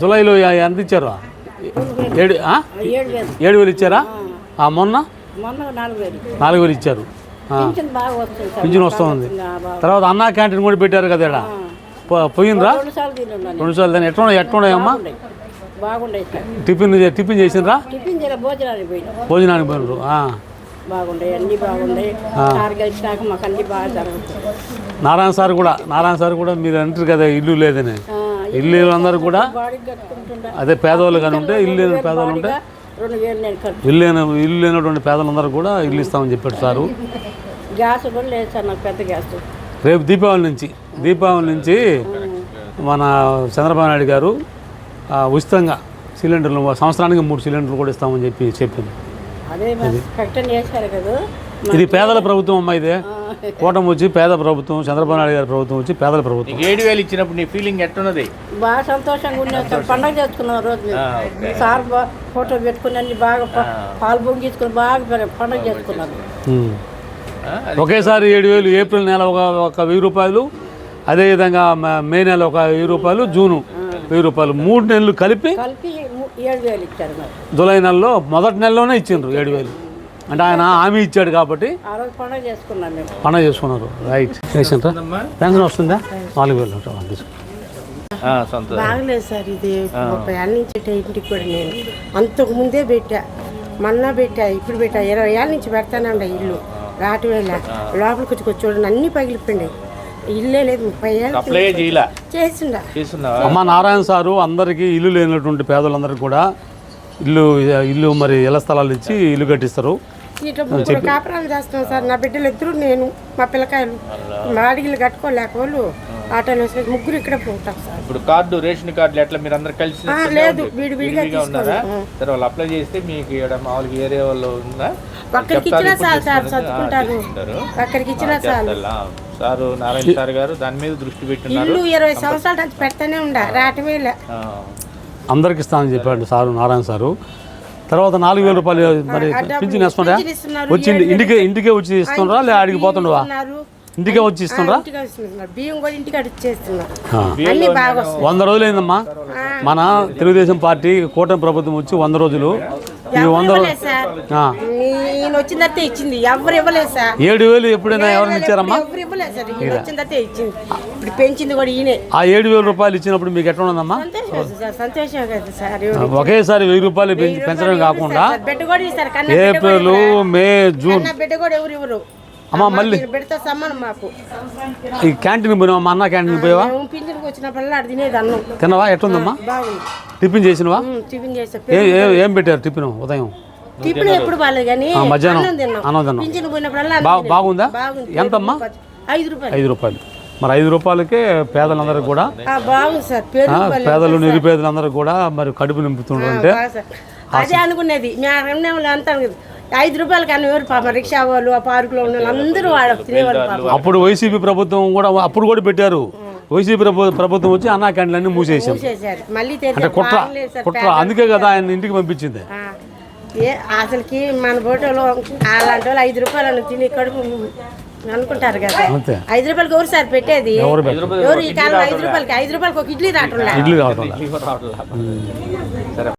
జూలైలో ఎంత ఇచ్చారు? ఏడు? ఏడు వేలు ఇచ్చారా? ఆ, మొన్న? నాలుగు వేలు ఇచ్చారు. పింఛన్ వస్తుంది. తర్వాత అన్నా క్యాంటీన్ కూడా పెట్టారు కదా ఇక్కడ పో- పోయిండ్రా? రెండు సార్లు దాన్ని ఎట్లా ఎట్లున్నాయమ్మా టిఫిన్ టిఫిన్ చేసిండ్రా? భోజనానికి పోయినా భోజనానికి పోయినారు. ఆ. బాగుండే అన్ని బాగుండే సార్ గెలిచినాక మాకు అన్ని బాగా జరుగుతుంది నారాయణ సార్ కూడా నారాయణ సార్ కూడా మీరు అంటారు కదా ఇల్లు లేదని. ఇల్లు అందరూ కూడా అదే పేదవాళ్ళు కానీ ఉంటే ఇల్లు లేని పేదవాళ్ళు ఉంటే ఇల్లు లేని ఇల్లు లేనటువంటి పేదలందరూ కూడా ఇల్లు ఇస్తామని చెప్పాడు సారు. గ్యాస్ కూడా లేదు సార్ నాకు పెద్ద గ్యాస్. రేపు దీపావళి నుంచి దీపావళి నుంచి మన చంద్రబాబు నాయుడు గారు ఉచితంగా సిలిండర్లు సంవత్సరానికి మూడు సిలిండర్లు కూడా ఇస్తామని చెప్పి చెప్పింది. అదే ప్రకటన చేశారు కదా. ఇది పేదల ప్రభుత్వం అమ్మా ఇదే. కూటమి వచ్చి పేద ప్రభుత్వం చంద్రబాబు నాయుడు గారి ప్రభుత్వం వచ్చి పేదల ప్రభుత్వం. ఏడు వేలు ఇచ్చినప్పుడు నీ ఫీలింగ్ ఎట్టున్నది? బాగా సంతోషంగా ఉన్నాం సార్. పండగ చేసుకున్నాం రోజు. సార్ ఫోటో పెట్టుకుని అన్ని బాగా పాలు పొంగించుకుని బాగా పండగ చేసుకున్నాను ఒకేసారి ఏడు వేలు ఏప్రిల్ నెల ఒక ఒక వెయ్యి రూపాయలు అదేవిధంగా మ- మే నెల ఒక వెయ్యి రూపాయలు జూను వెయ్యి రూపాయలు. మూడు నెలలు కలిపి కలిపి ము- ఏడు వేలు ఇచ్చారు మరి. జూలై నెలలో మొదటి నెలలోనే ఇచ్చిండ్రు ఏడు వేలు. అంటే ఆయన హామీ ఇచ్చాడు కాబట్టి ఆ రోజు పండగ చేసుకున్నాం మేము. పండగ చేసుకున్నారు. రైట్? పెన్షన్ వస్తుందా నాలుగు వేలు బాగలేదు సార్ ఇది. ముప్పై ఏళ్ళ నుంచి పెట్టా ఇంటికి కూడా నేను. అంతకు ముందే పెట్టా. మొన్న పెట్టా ఇప్పుడు పెట్టా. ఇరవై ఏళ్ళ నుంచి పెడతానండి ఇల్లు. రాటి వేళ లోపలికి వచ్చి చూడండి అన్ని పగిలిపోయినాయి. ఇల్లే లేదు ముప్పై చేసిండా అమ్మ నారాయణ సారు అందరికీ ఇల్లు లేనటువంటి పేదలందరికీ కూడా ఇల్లు ఇల్లు మరి ఇళ్ళ స్థలాలు ఇచ్చి ఇల్లు కట్టిస్తారు? ఇట్లా ముగ్గురు కాపురాలు చేస్తున్నాం సార్. నా బిడ్డలు ఇద్దరు నేను మా పిల్లకాయలు. మా అడిగిలు కట్టుకోలేక వాళ్ళు ఆటోలు వేసుకొని ముగ్గురు ఇక్కడ ఉంటాం సార్. ఇప్పుడు కార్డు రేషన్ కార్డులు ఎట్లా మీరు అందరు కలిసి లేదు విడివిడిగా విడివిడిగా ఉన్నారా. సరే వాళ్ళు అప్లై చేస్తే మీకు ఇక్కడ మామూలుగా ఏరియా వాళ్ళు ఉందా? ఒక్కరికి ఇచ్చినా చాలు సార్ చదువుకుంటారు. ఒక్కరికి ఇచ్చినా చాలు? సారు నారాయణ సార్ గారు దాని మీద దృష్టి పెట్టినారు. ఇల్లు ఇరవై సంవత్సరాల నుంచి పెడతానే ఉండ ఆ, అందరికి ఇస్తానని చెప్పాడు సారు నారాయణ సారు. తర్వాత నాలుగు వేల రూపాయలు మరి పింఛన్ వేస్తుండ్రా వచ్చి ఇంటి- ఇంటికే ఇంటికే వచ్చి ఇస్తుండ్రా లే ఆడికి పోతుండవా. ఇంటికే వచ్చి ఇస్తుండ్రా వంద రోజులైందమ్మా. మన తెలుగుదేశం పార్టీ కూటమి ప్రభుత్వం వచ్చి వంద రోజులు. వంద వచ్చిన తర్వాత ఇచ్చింది. ఎవరు ఇవ్వలేదు సార్. ఏడు వేలు ఎప్పుడైనా ఎవరైనా ఇచ్చారమ్మా? ఎవరు ఇవ్వలేదు సార్. ఈయన వచ్చిన తర్వాత ఇచ్చింది. ఇప్పుడు పెంచింది కూడా ఈయనే. ఆ ఏడు వేల రూపాయలు ఇచ్చినప్పుడు మీకు ఎట్లా ఉన్నదమ్మా? సంతోషం సార్. సంతోషం కదా సార్. ఒకేసారి వెయ్యి రూపాయలు పెంచి పెంచడం కాకుండా బిడ్డ కూడా ఇస్తారు. కన్నా బిడ్డ కూడా ఏప్రిల్ మే జూన్. కన్నా బిడ్డ కూడా ఎవరు ఇవ్వరు. అమ్మా మళ్ళీ. ఈయన బిడ్డతో సమానం మాకు. ఈ క్యాంటీన్ పోయినావా? మా అన్న క్యాంటీన్ పోయావా? మేము పింఛన్కి వచ్చినప్పుడల్లా అది తినేది అన్నం. తిన్నావా? ఎట్లుందమ్మా? బాగుంది. టిఫిన్ చేసినవా? ఉమ్, టిఫిన్ చేసా ఏ ఏ- ఏం పెట్టారు టిఫిన్ ఉదయం? టిఫిన్ ఎప్పుడు బాగాలేదు కానీ ఆ, మధ్యాహ్నం. అన్నం తిన్నాం. అన్నం తిన్నాం. పింఛన్ పోయినప్పుడల్లా అన్నం బా తినేది. బాగుందా? బాగుంది. ఎంతమ్మా? ఐదు రూపాయలు. ఐదు రూపాయలు. మరి ఐదు రూపాయలకే పేదలందరికీ కూడా ఆ, బాగుంది సార్. పేరు ఆ, పేదలు నిరుపేదలందరూ కూడా మరి కడుపు బాగా సార్. అదే అనుకునేది. మేము అన్నే వాళ్ళు అంతా అనుకునేది. ఐదు రూపాయలు కానీ ఎవరు పాప? రిక్షా వాళ్ళు ఆ పార్కులో ఉన్న వాళ్ళు అందరూ వాడు తినేవాళ్ళు పాపం. అప్పుడు వైసీపీ ప్రభుత్వం కూడా అప్పుడు కూడా పెట్టారు. వైసీపీ ప్రభు- ప్రభుత్వం వచ్చి అన్నా క్యాంటీన్ అన్ని మూసేసాం మళ్ళీ అంటే కుట్ర కుట్ర. అందుకే కదా ఆయన ఇంటికి పంపించింది. ఆ, ఏ అసలుకి మన బోటలో అలాంటి వాళ్ళు ఐదు రూపాయలు అన్న తిని కడుపు అనుకుంటారు కదా. ఐదు రూపాయలకి ఎవరు సార్ పెట్టేది? ఎవరు ఈ కాలం ఐదు రూపాయలకి ఐదు రూపాయలకి ఒక ఇడ్లీ రావట్లే ఇడ్లీ కావటం రావట్లా.